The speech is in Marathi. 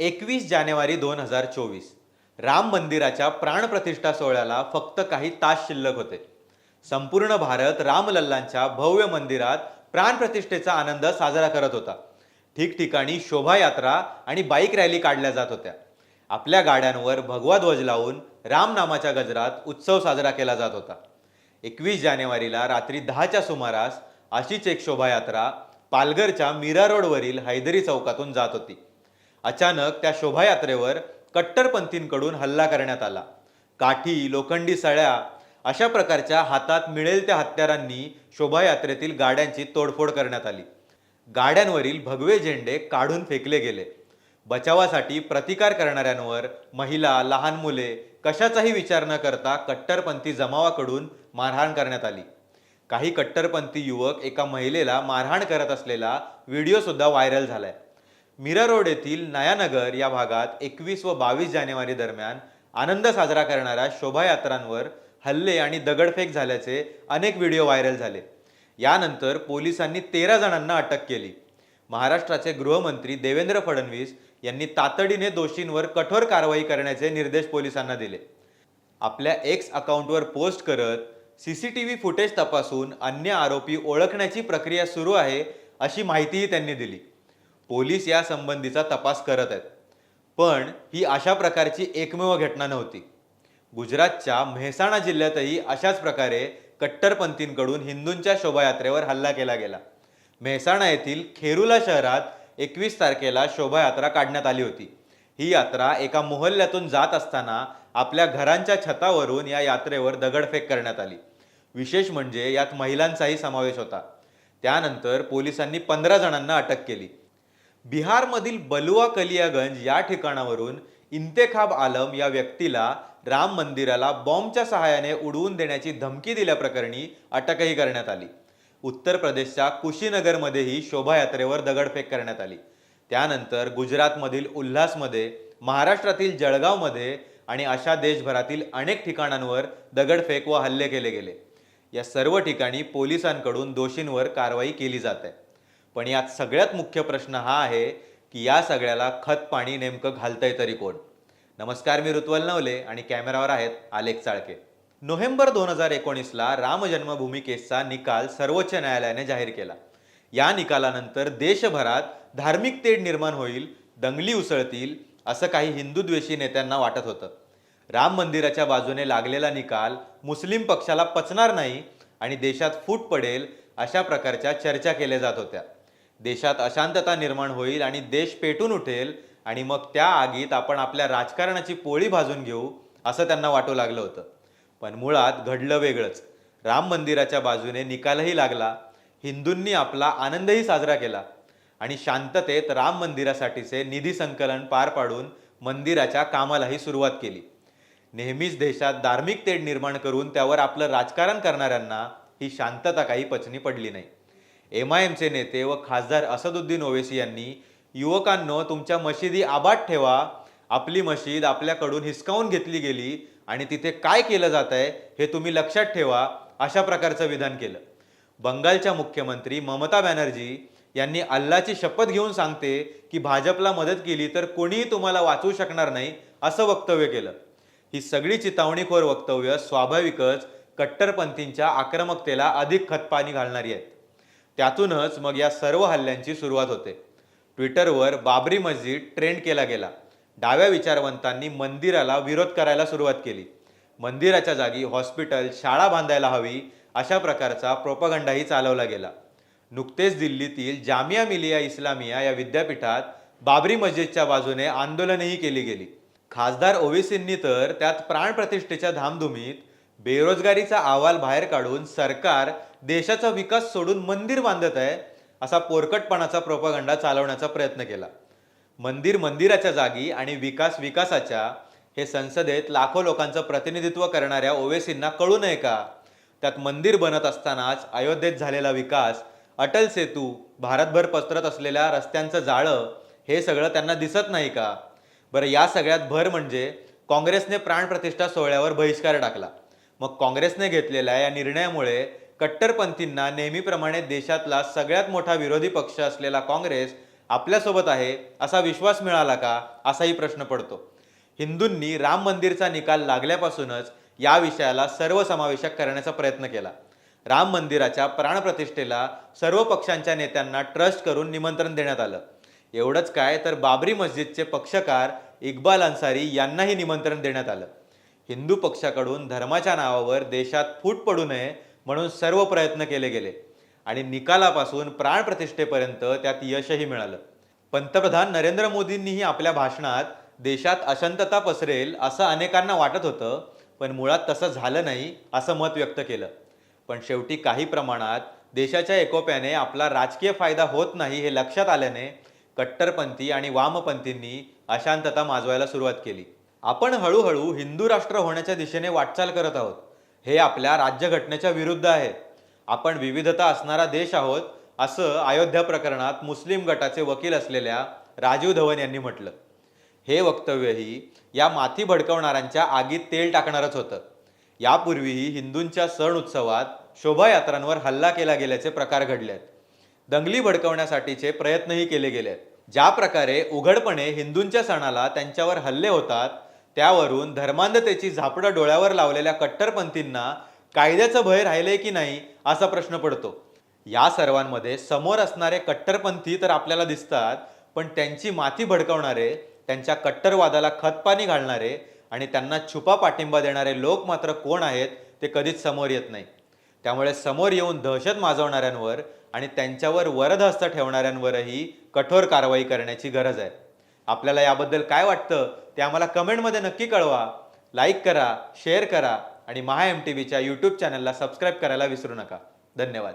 एकवीस जानेवारी दोन हजार चोवीस. राम मंदिराच्या प्राणप्रतिष्ठा सोहळ्याला फक्त काही तास शिल्लक होते. संपूर्ण भारत रामलल्लांच्या भव्य मंदिरात प्राणप्रतिष्ठेचा आनंद साजरा करत होता. ठिकठिकाणी शोभायात्रा आणि बाईक रॅली काढल्या जात होत्या. आपल्या गाड्यांवर भगवा ध्वज लावून रामनामाच्या गजरात उत्सव साजरा केला जात होता. एकवीस जानेवारीला रात्री दहाच्या सुमारास अशीच एक शोभायात्रा पालघरच्या मीरा रोडवरील हैदरी चौकातून जात होती. अचानक त्या शोभायात्रेवर कट्टरपंथींकडून हल्ला करण्यात आला. काठी लोखंडी सळ्या अशा प्रकारच्या हातात मिळेल त्या हत्यारांनी शोभायात्रेतील गाड्यांची तोडफोड करण्यात आली. गाड्यांवरील भगवे झेंडे काढून फेकले गेले. बचावासाठी प्रतिकार करणाऱ्यांवर महिला लहान मुले कशाचाही विचार न करता कट्टरपंथी जमावाकडून मारहाण करण्यात आली. काही कट्टरपंथी युवक एका महिलेला मारहाण करत असलेला व्हिडिओ सुद्धा व्हायरल झालाय. मीरा रोड येथील नयानगर या भागात एकवीस व बावीस जानेवारी दरम्यान आनंद साजरा करणाऱ्या शोभायात्रांवर हल्ले आणि दगडफेक झाल्याचे अनेक व्हिडिओ व्हायरल झाले. यानंतर पोलिसांनी तेरा जणांना अटक केली. महाराष्ट्राचे गृहमंत्री देवेंद्र फडणवीस यांनी तातडीने दोषींवर कठोर कारवाई करण्याचे निर्देश पोलिसांना दिले. आपल्या एक्स अकाउंटवर पोस्ट करत सीसीटीव्ही फुटेज तपासून अन्य आरोपी ओळखण्याची प्रक्रिया सुरू आहे अशी माहितीही त्यांनी दिली. पोलीस या संबंधीचा तपास करत आहेत. पण ही अशा प्रकारची एकमेव घटना नव्हती. गुजरातच्या मेहसाणा जिल्ह्यातही अशाच प्रकारे कट्टरपंथींकडून हिंदूंच्या शोभायात्रेवर हल्ला केला गेला. मेहसाणा येथील खेरुला शहरात एकवीस तारखेला शोभायात्रा काढण्यात आली होती. ही यात्रा एका मोहल्ल्यातून जात असताना आपल्या घरांच्या छतावरून या यात्रेवर दगडफेक करण्यात आली. विशेष म्हणजे यात महिलांचाही समावेश होता. त्यानंतर पोलिसांनी पंधरा जणांना अटक केली. बिहारमधील बलुआ कलियागंज या ठिकाणावरून इंतेखाब आलम या व्यक्तीला राम मंदिराला बॉम्बच्या सहाय्याने उडवून देण्याची धमकी दिल्याप्रकरणी अटकही करण्यात आली. उत्तर प्रदेशच्या कुशीनगरमध्येही शोभायात्रेवर दगडफेक करण्यात आली. त्यानंतर गुजरातमधील उल्हासमध्ये महाराष्ट्रातील जळगावमध्ये आणि अशा देशभरातील अनेक ठिकाणांवर दगडफेक व हल्ले केले गेले. या सर्व ठिकाणी पोलिसांकडून दोषींवर कारवाई केली जाते. पण यात सगळ्यात मुख्य प्रश्न हा आहे की या सगळ्याला खत पाणी नेमकं घालतंय तरी कोण? नमस्कार मी ऋत्वल नवले आणि कॅमेरावर आहेत आलेख चाळके. नोव्हेंबर दोन हजार एकोणीसला राम जन्मभूमी केसचा निकाल सर्वोच्च न्यायालयाने जाहीर केला. या निकालानंतर देशभरात धार्मिक तेढ निर्माण होईल दंगली उसळतील असं काही हिंदुद्वेषी नेत्यांना वाटत होतं. राम मंदिराच्या बाजूने लागलेला निकाल मुस्लिम पक्षाला पचणार नाही आणि देशात फूट पडेल अशा प्रकारच्या चर्चा केल्या जात होत्या. देशात अशांतता निर्माण होईल आणि देश पेटून उठेल आणि मग त्या आगीत आपण आपल्या राजकारणाची पोळी भाजून घेऊ असं त्यांना वाटू लागलं होतं. पण मुळात घडलं वेगळंच. राम मंदिराच्या बाजूने निकालही लागला. हिंदूंनी आपला आनंदही साजरा केला. आणि शांततेत राम मंदिरासाठीचे निधी संकलन पार पाडून मंदिराच्या कामालाही सुरुवात केली. नेहमीच देशात धार्मिक तेढ निर्माण करून त्यावर आपलं राजकारण करणाऱ्यांना ही शांतता काही पचनी पडली नाही. एम आय एमचे नेते व खासदार असदुद्दीन ओवेसी यांनी युवकांनो तुमच्या मशिदी आबाद ठेवा. आपली मशीद आपल्याकडून हिसकावून घेतली गेली आणि तिथे काय केलं जात आहे हे तुम्ही लक्षात ठेवा अशा प्रकारचं विधान केलं. बंगालच्या मुख्यमंत्री ममता बॅनर्जी यांनी अल्लाची शपथ घेऊन सांगते की भाजपला मदत केली तर कोणीही तुम्हाला वाचवू शकणार नाही असं वक्तव्य केलं. ही सगळी चितावणीखोर वक्तव्य स्वाभाविकच कट्टरपंथींच्या आक्रमकतेला अधिक खतपाणी घालणारी आहेत. त्यातूनच मग या सर्व हल्ल्यांची सुरुवात होते. ट्विटरवर बाबरी मस्जिद ट्रेंड केला गेला. डाव्या विचारवंतांनी मंदिराला विरोध करायला सुरुवात केली. मंदिराच्या जागी हॉस्पिटल शाळा बांधायला हवी अशा प्रकारचा प्रोपगंडाही चालवला गेला. नुकतेच दिल्लीतील जामिया मिलिया इस्लामिया या विद्यापीठात बाबरी मस्जिदच्या बाजूने आंदोलनही केली गेली. खासदार ओवेसींनी तर त्यात प्राणप्रतिष्ठेच्या धामधुमीत बेरोजगारीचा अहवाल बाहेर काढून सरकार देशाचा विकास सोडून मंदिर बांधत आहे असा पोरकटपणाचा प्रोपगंडा चालवण्याचा प्रयत्न केला. मंदिर मंदिराच्या जागी आणि विकास विकासाच्या हे संसदेत लाखो लोकांचं प्रतिनिधित्व करणाऱ्या ओवेसींना कळू नये का? त्यात मंदिर बनत असतानाच अयोध्येत झालेला विकास अटल सेतू भारतभर पसरत असलेल्या रस्त्यांचं जाळं हे सगळं त्यांना दिसत नाही का? बरं या सगळ्यात भर म्हणजे काँग्रेसने प्राणप्रतिष्ठा सोहळ्यावर बहिष्कार टाकला. मग काँग्रेसने घेतलेल्या या निर्णयामुळे कट्टरपंथींना नेहमीप्रमाणे देशातला सगळ्यात मोठा विरोधी पक्ष असलेला काँग्रेस आपल्यासोबत आहे असा विश्वास मिळाला का? असाही प्रश्न पडतो. हिंदूंनी राम मंदिरचा निकाल लागल्यापासूनच या विषयाला सर्वसमावेशक करण्याचा प्रयत्न केला. राम मंदिराच्या प्राणप्रतिष्ठेला सर्व पक्षांच्या नेत्यांना ट्रस्ट करून निमंत्रण देण्यात आलं. एवढंच काय तर बाबरी मस्जिदचे पक्षकार इक्बाल अन्सारी यांनाही निमंत्रण देण्यात आलं. हिंदू पक्षाकडून धर्माच्या नावावर देशात फूट पडू नये म्हणून सर्व प्रयत्न केले गेले. आणि निकालापासून प्राणप्रतिष्ठेपर्यंत त्यात यशही मिळालं. पंतप्रधान नरेंद्र मोदींनीही आपल्या भाषणात देशात अशांतता पसरेल असं अनेकांना वाटत होतं पण मुळात तसं झालं नाही असं मत व्यक्त केलं. पण शेवटी काही प्रमाणात देशाच्या एकोप्याने आपला राजकीय फायदा होत नाही हे लक्षात आल्याने कट्टरपंथी आणि वामपंथींनी अशांतता माजवायला सुरुवात केली. आपण हळूहळू हिंदू राष्ट्र होण्याच्या दिशेने वाटचाल करत आहोत. हे आपल्या राज्यघटनेच्या विरुद्ध आहे. आपण विविधता असणारा देश आहोत असं अयोध्या प्रकरणात मुस्लिम गटाचे वकील असलेल्या राजीव धवन यांनी म्हटलं. हे वक्तव्यही या माथी भडकवणाऱ्यांच्या आगीत तेल टाकणारच होतं. यापूर्वीही हिंदूंच्या सण उत्सवात शोभायात्रांवर हल्ला केला गेल्याचे प्रकार घडले आहेत दंगली भडकवण्यासाठीचे प्रयत्नही केले गेले आहेत ज्या प्रकारे उघडपणे हिंदूंच्या सणाला त्यांच्यावर हल्ले होतात त्यावरून धर्मांधतेची झापडं डोळ्यावर लावलेल्या कट्टरपंथींना कायद्याचं भय राहिलंय की नाही असा प्रश्न पडतो. या सर्वांमध्ये समोर असणारे कट्टरपंथी तर आपल्याला दिसतात पण त्यांची माथी भडकवणारे त्यांच्या कट्टरवादाला खतपाणी घालणारे आणि त्यांना छुपा पाठिंबा देणारे लोक मात्र कोण आहेत ते कधीच समोर येत नाही. त्यामुळे समोर येऊन दहशत माजवणाऱ्यांवर आणि त्यांच्यावर वरदहस्त ठेवणाऱ्यांवरही कठोर कारवाई करण्याची गरज आहे. आपल्याला याबद्दल काय वाटतं ते आम्हाला कमेंटमध्ये नक्की कळवा. लाईक करा शेअर करा आणि महा एम टी व्हीच्या यूट्यूब चॅनलला सबस्क्राईब करायला विसरू नका. धन्यवाद.